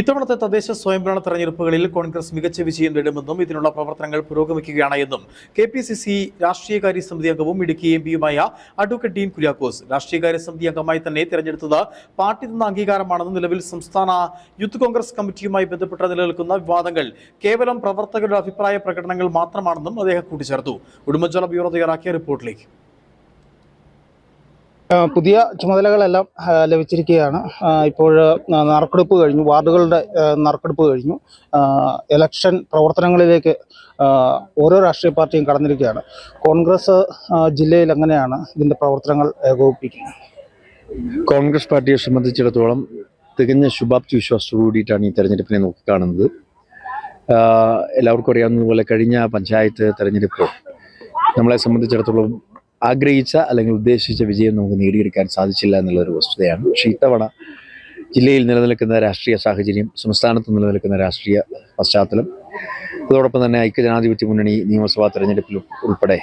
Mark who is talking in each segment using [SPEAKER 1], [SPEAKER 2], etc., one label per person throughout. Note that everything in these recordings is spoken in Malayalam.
[SPEAKER 1] ഇത്തവണത്തെ തദ്ദേശ സ്വയംഭരണ തെരഞ്ഞെടുപ്പുകളിൽ കോൺഗ്രസ് മികച്ച വിജയം നേടുമെന്നും ഇതിനുള്ള പ്രവർത്തനങ്ങൾ പുരോഗമിക്കുകയാണ് എന്നും കെ പി സി സി രാഷ്ട്രീയകാര്യ സമിതി അംഗവും ഇടുക്കി എം പിയുമായ അഡ്വക്കേറ്റ് ഡീൻ കുര്യാക്കോസ് രാഷ്ട്രീയകാര്യ സമിതി അംഗമായി തന്നെ തെരഞ്ഞെടുത്തത് പാർട്ടി തന്ന അംഗീകാരമാണെന്നും നിലവിൽ സംസ്ഥാന യൂത്ത് കോൺഗ്രസ് കമ്മിറ്റിയുമായി ബന്ധപ്പെട്ട് നിലനിൽക്കുന്ന വിവാദങ്ങൾ കേവലം പ്രവർത്തകരുടെ അഭിപ്രായ പ്രകടനങ്ങൾ മാത്രമാണെന്നും അദ്ദേഹം കൂട്ടിച്ചേർത്തു. ഉടുമ്പൻചോല ബ്യൂറോ തയ്യാറാക്കിയ റിപ്പോർട്ടിലേക്ക്.
[SPEAKER 2] പുതിയ ചുമതലകളെല്ലാം ലഭിച്ചിരിക്കുകയാണ്. ഇപ്പോൾ നറുക്കെടുപ്പ് കഴിഞ്ഞു. വാർഡുകളുടെ നറുക്കെടുപ്പ് കഴിഞ്ഞു. ഇലക്ഷൻ പ്രവർത്തനങ്ങളിലേക്ക് ഓരോ രാഷ്ട്രീയ പാർട്ടിയും കടന്നിരിക്കുകയാണ്. കോൺഗ്രസ് ജില്ലയിൽ എങ്ങനെയാണ് ഇതിന്റെ പ്രവർത്തനങ്ങൾ ഏകോപിപ്പിക്കുന്നത്?
[SPEAKER 3] കോൺഗ്രസ് പാർട്ടിയെ സംബന്ധിച്ചിടത്തോളം തികഞ്ഞ ശുഭാപ്തി വിശ്വാസത്തോടു കൂടിയിട്ടാണ് ഈ തെരഞ്ഞെടുപ്പിനെ നോക്കിക്കാണുന്നത് എല്ലാവർക്കും അറിയാവുന്നതുപോലെ കഴിഞ്ഞ പഞ്ചായത്ത് തെരഞ്ഞെടുപ്പ് നമ്മളെ സംബന്ധിച്ചിടത്തോളം ആഗ്രഹിച്ച അല്ലെങ്കിൽ ഉദ്ദേശിച്ച വിജയം നമുക്ക് നേടിയെടുക്കാൻ സാധിച്ചില്ല എന്നുള്ളൊരു വസ്തുതയാണ്. പക്ഷേ ഇത്തവണ ജില്ലയിൽ നിലനിൽക്കുന്ന രാഷ്ട്രീയ സാഹചര്യം സംസ്ഥാനത്ത് നിലനിൽക്കുന്ന രാഷ്ട്രീയ പശ്ചാത്തലം അതോടൊപ്പം തന്നെ ഐക്യജനാധിപത്യ മുന്നണി നിയമസഭാ തെരഞ്ഞെടുപ്പിൽ ഉൾപ്പെടെ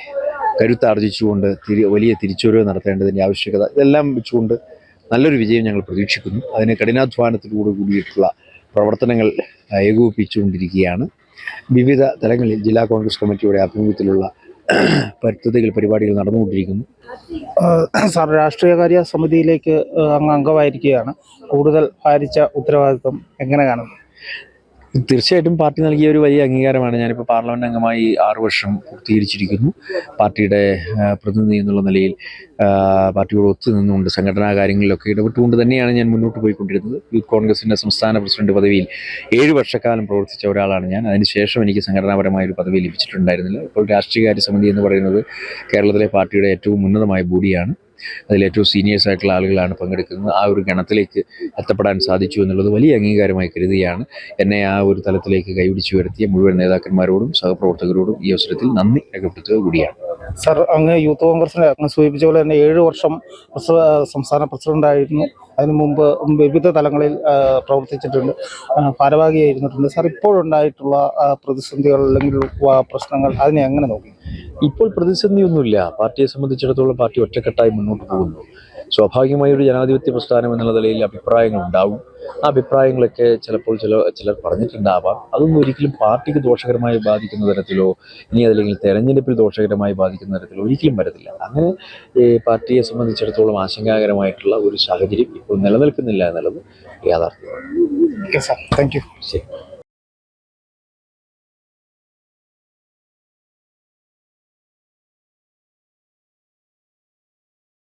[SPEAKER 3] കരുത്താർജിച്ചുകൊണ്ട് തിരി വലിയ തിരിച്ചുവരവ് നടത്തേണ്ടതിന്റെ ആവശ്യകത ഇതെല്ലാം വെച്ചുകൊണ്ട് നല്ലൊരു വിജയം ഞങ്ങൾ പ്രതീക്ഷിക്കുന്നു. അതിന് കഠിനാധ്വാനത്തിലൂടെ കൂടിയിട്ടുള്ള പ്രവർത്തനങ്ങൾ ഏകോപിപ്പിച്ചുകൊണ്ടിരിക്കുകയാണ്. വിവിധ തലങ്ങളിൽ ജില്ലാ കോൺഗ്രസ് കമ്മിറ്റിയുടെ ആഭിമുഖ്യത്തിലുള്ള പദ്ധതികൾ പരിപാടികൾ നടന്നുകൊണ്ടിരിക്കുന്നു.
[SPEAKER 2] സാർ രാഷ്ട്രീയകാര്യ സമിതിയിലേക്ക് അംഗമായിരിക്കുകയാണ്. കൂടുതൽ ഭാരിച്ച ഉത്തരവാദിത്വം എങ്ങനെ കാണുന്നു?
[SPEAKER 3] തീർച്ചയായിട്ടും പാർട്ടി നൽകിയ ഒരു വലിയ അംഗീകാരമാണ് ഞാനിപ്പോൾ പാർലമെന്റ് അംഗമായി ആറു വർഷം പൂർത്തീകരിച്ചിരിക്കുന്നു. പാർട്ടിയുടെ പ്രതിനിധി എന്നുള്ള നിലയിൽ പാർട്ടിയോട് ഒത്തു നിന്നുകൊണ്ട് സംഘടനാ കാര്യങ്ങളിലൊക്കെ ഇടപെട്ടുകൊണ്ട് തന്നെയാണ് ഞാൻ മുന്നോട്ട് പോയിക്കൊണ്ടിരുന്നത്. യൂത്ത് കോൺഗ്രസിന്റെ സംസ്ഥാന പ്രസിഡന്റ് പദവിയിൽ ഏഴ് വർഷക്കാലം പ്രവർത്തിച്ച ഒരാളാണ് ഞാൻ. അതിനുശേഷം എനിക്ക് സംഘടനാപരമായ ഒരു പദവി ലഭിച്ചിട്ടുണ്ടായിരുന്നില്ല. ഇപ്പോൾ രാഷ്ട്രീയകാര്യ സമിതി എന്ന് പറയുന്നത് കേരളത്തിലെ പാർട്ടിയുടെ ഏറ്റവും ഉന്നതമായ ബോഡിയാണ്. അതിൽ ഏറ്റവും സീനിയേഴ്സ് ആയിട്ടുള്ള ആളുകളാണ് പങ്കെടുക്കുന്നത്. ആ ഒരു ഗണത്തിലേക്ക് എത്തപ്പെടാൻ സാധിച്ചു എന്നുള്ളത് വലിയ അംഗീകാരമായി കരുതുകയാണ്. എന്നെ ആ ഒരു തലത്തിലേക്ക് കൈപിടിച്ചു വരുത്തിയ മുഴുവൻ നേതാക്കന്മാരോടും സഹപ്രവർത്തകരോടും ഈ അവസരത്തിൽ നന്ദി രേഖപ്പെടുത്തുക കൂടിയാണ്.
[SPEAKER 2] സർ അങ്ങ് യൂത്ത് കോൺഗ്രസിനെ അങ്ങ് സൂചിപ്പിച്ച പോലെ തന്നെ ഏഴ് വർഷം സംസ്ഥാന പ്രസിഡന്റായിരുന്നു അതിനു മുമ്പ് വിവിധ തലങ്ങളിൽ പ്രവർത്തിച്ചിട്ടുണ്ട്. ഭാരവാഹിയായിരുന്നിട്ടുണ്ട്. സർ ഇപ്പോഴുണ്ടായിട്ടുള്ള പ്രതിസന്ധികൾ അല്ലെങ്കിൽ പ്രശ്നങ്ങൾ അതിനെ എങ്ങനെ നോക്കി?
[SPEAKER 3] ഇപ്പോൾ പ്രതിസന്ധിയൊന്നുമില്ല. പാർട്ടിയെ സംബന്ധിച്ചിടത്തോളം പാർട്ടി ഒറ്റക്കെട്ടായി മുന്നോട്ട് പോകുന്നു. സ്വാഭാവികമായ ഒരു ജനാധിപത്യ പ്രസ്ഥാനം എന്നുള്ള നിലയിൽ അഭിപ്രായങ്ങൾ ഉണ്ടാവും. ആ അഭിപ്രായങ്ങളൊക്കെ ചിലപ്പോൾ ചില ചിലർ പറഞ്ഞിട്ടുണ്ടാവാം. അതൊന്നും ഒരിക്കലും പാർട്ടിക്ക് ദോഷകരമായി ബാധിക്കുന്ന തരത്തിലോ ഇനി അതല്ലെങ്കിൽ തെരഞ്ഞെടുപ്പിൽ ദോഷകരമായി ബാധിക്കുന്ന തരത്തിലോ ഒരിക്കലും വരത്തില്ല. അങ്ങനെ ഈ പാർട്ടിയെ സംബന്ധിച്ചിടത്തോളം ആശങ്കാകരമായിട്ടുള്ള ഒരു സാഹചര്യം ഇപ്പോൾ നിലനിൽക്കുന്നില്ല എന്നുള്ളത് യാഥാർത്ഥ്യമാണ്. ശരി.